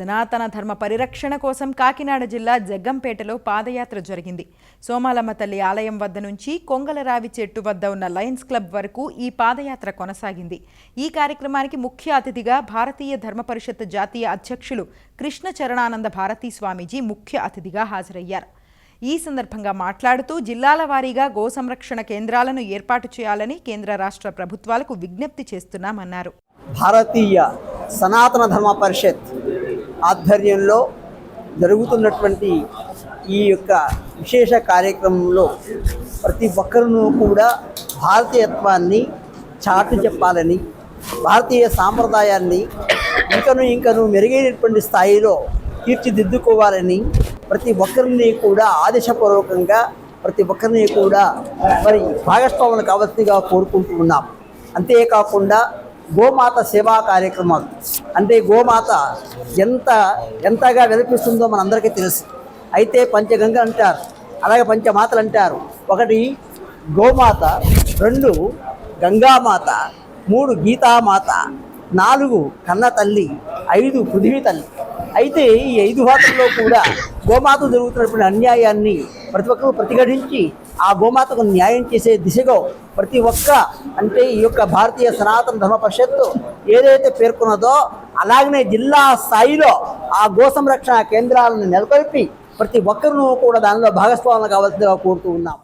సనాతన ధర్మ పరిరక్షణ కోసం కాకినాడ జిల్లా జగ్గంపేటలో పాదయాత్ర జరిగింది. సోమాలమ్మ తల్లి ఆలయం వద్ద నుంచి కొంగలరావి చెట్టు వద్ద ఉన్న లయన్స్ క్లబ్ వరకు ఈ పాదయాత్ర కొనసాగింది. ఈ కార్యక్రమానికి ముఖ్య అతిథిగా భారతీయ ధర్మ పరిషత్ జాతీయ అధ్యక్షులు కృష్ణ చరణానంద భారతీ స్వామీజీ ముఖ్య అతిథిగా హాజరయ్యారు. ఈ సందర్భంగా మాట్లాడుతూ జిల్లాల వారీగా గో సంరక్షణ కేంద్రాలను ఏర్పాటు చేయాలని కేంద్ర రాష్ట్ర ప్రభుత్వాలకు విజ్ఞప్తి చేస్తున్నామన్నారు. భారతీయ సనాతన ధర్మ పరిషత్ ఆధ్వర్యంలో జరుగుతున్నటువంటి ఈ యొక్క విశేష కార్యక్రమంలో ప్రతి ఒక్కరూ కూడా భారతీయత్వాన్ని చాటు చెప్పాలని భారతీయ సాంప్రదాయాన్ని ఇంకను ఇంకను మెరుగైనటువంటి స్థాయిలో తీర్చిదిద్దుకోవాలని ప్రతి ఒక్కరిని కూడా ఆదేశపూర్వకంగా ప్రతి ఒక్కరిని కూడా మరి భాగస్వాములు కావాల్సిందిగా కోరుకుంటూ ఉన్నాం. అంతేకాకుండా గోమాత సేవా కార్యక్రమాలు. అంటే గోమాత ఎంత ఎంతగా వినిపిస్తుందో మనందరికీ తెలుసు. అయితే పంచగంగ అంటారు అలాగే పంచమాతలు అంటారు. ఒకటి గోమాత రెండు గంగామాత మూడు గీతామాత నాలుగు కన్న తల్లి ఐదు పృథివీ తల్లి అయితే ఈ ఐదు మాతల్లో కూడా గోమాత జరుగుతున్నటువంటి అన్యాయాన్ని ప్రతి ఒక్కరూ ప్రతిఘటించి ఆ గోమాతకు న్యాయం చేసే దిశగా ప్రతి ఒక్క అంటే ఈ యొక్క భారతీయ సనాతన ధర్మ పరిషత్తు ఏదైతే పేర్కొన్నదో అలాగనే జిల్లా స్థాయిలో ఆ గో సంరక్షణ కేంద్రాలను నెలకొల్పి ప్రతి ఒక్కరినూ కూడా దానిలో భాగస్వాములు కావాల్సిందిగా కోరుతూ ఉన్నాం